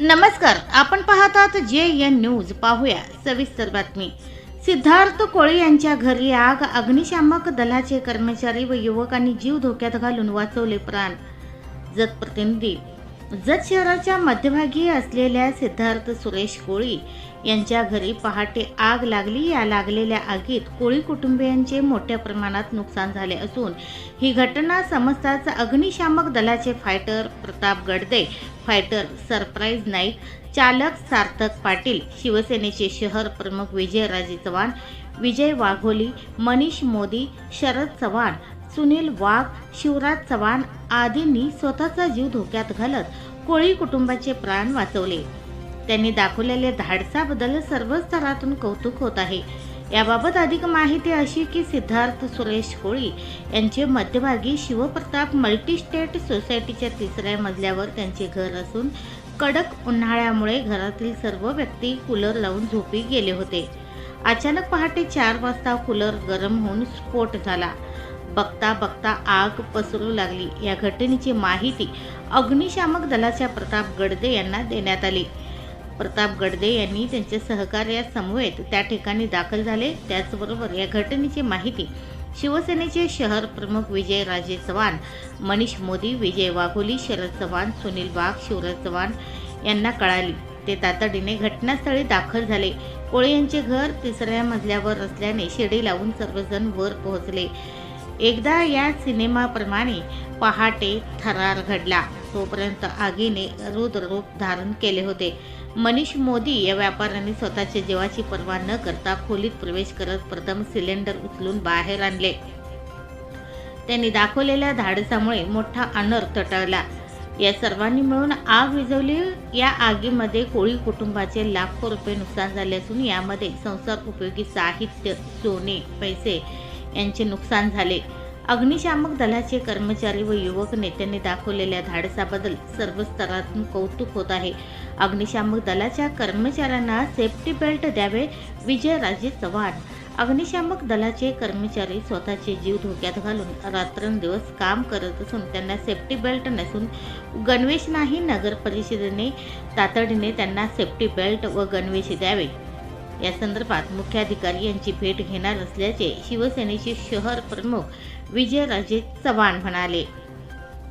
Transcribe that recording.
नमस्कार आपण पाहतात जे एन न्यूज. पाहूया सविस्तर बातमी. सिद्धार्थ कोळे यांच्या घरी आग अग्निशामक दलाचे कर्मचारी व युवकांनी जीव धोक्यात घालून वाचवले प्राण. जतप्रतिनिधी जत शहराच्या मध्यभागी असलेल्या सिद्धार्थ सुरेश कोळी यांच्या घरी पहाटे आग लागली. या लागलेल्या आगीत कोळी कुटुंबियांचे मोठ्या प्रमाणात नुकसान झाले असून ही घटना समजताच अग्निशामक दलाचे fighter Pratap Gadade fighter surprise Naik चालक सार्थक पाटील शिवसेनेचे शहर प्रमुख विजयराजे चव्हाण विजय वाघोली मनीष मोदी शरद चव्हाण सुनील वाघ शिवराज चव्हाण आदींनी स्वतःचा जीव धोक्यात घालत कोळी कुटुंबाचे प्राण वाचवले. त्यांनी दाखवलेल्या धाडसाबद्दल सर्व स्तरातून कौतुक होत आहे. याबाबत अधिक माहिती अशी की सिद्धार्थ सुरेश कोळी यांचे मध्यभागी शिवप्रताप मल्टीस्टेट सोसायटीच्या तिसऱ्या मजल्यावर त्यांचे घर असून कडक उन्हाळ्यामुळे घरातील सर्व व्यक्ती कूलर लावून झोपी गेले होते. अचानक पहाटे चार वाजता कूलर गरम होऊन स्फोट झाला. बघता बघता आग पसरू लागली. या घटनेची माहिती अग्निशामक दलाच्या प्रताप गडदे यांना देण्यात आली. प्रताप गडदे यांनी त्यांच्या सहकार्यासमवेत त्या ठिकाणी दाखल झाले. त्याचबरोबर या घटनेची माहिती शिवसेनेचे शहर प्रमुख विजय राजे चव्हाण मनीष मोदी विजय वाघोली शरद चव्हाण सुनील वाघ शिवराज चव्हाण यांना कळाली. ते तातडीने घटनास्थळी दाखल झाले. कोळे यांचे घर तिसऱ्या मजल्यावर असल्याने शिडी लावून सर्वजण वर पोहोचले. एकदा या सिनेमाप्रमाणे पहाटे थरार घडला. तोपर्यंत आगीने रुद्ररूप धारण केले होते. मनीष मोदी या व्यापाऱ्यांनी स्वतःच्या जीवाची पर्वा न करता खोलीत प्रवेश करत प्रथम सिलेंडर उचलून बाहेर आणले. त्यांनी दाखवलेल्या धाडसामुळे मोठा अनर्थ टळला या सर्वांनी मिळून आग विझवली. या आगीमध्ये कोळी कुटुंबाचे लाखो रुपये नुकसान झाले असून यामध्ये संसार उपयोगी साहित्य सोने पैसे यांचे नुकसान झाले. अग्निशामक दलाचे कर्मचारी व युवक नेत्यांनी दाखवलेल्या धाडसाबद्दल सर्व स्तरातून कौतुक होत आहे. अग्निशामक दलाच्या कर्मचाऱ्यांना सेफ्टी बेल्ट द्यावे विजयराजे चव्हाण. अग्निशामक दलाचे कर्मचारी स्वतःचे जीव धोक्यात घालून रात्रंदिवस काम करत असून त्यांना सेफ्टी बेल्ट नसून गणवेश नाही नगर परिषदेने तातडीने त्यांना सेफ्टी बेल्ट व गणवेश द्यावे. या संदर्भात मुख्याधिकारी यांची भेट घेणार असल्याचे शिवसेनेचे शहर प्रमुख विजयराजे चव्हाण म्हणाले.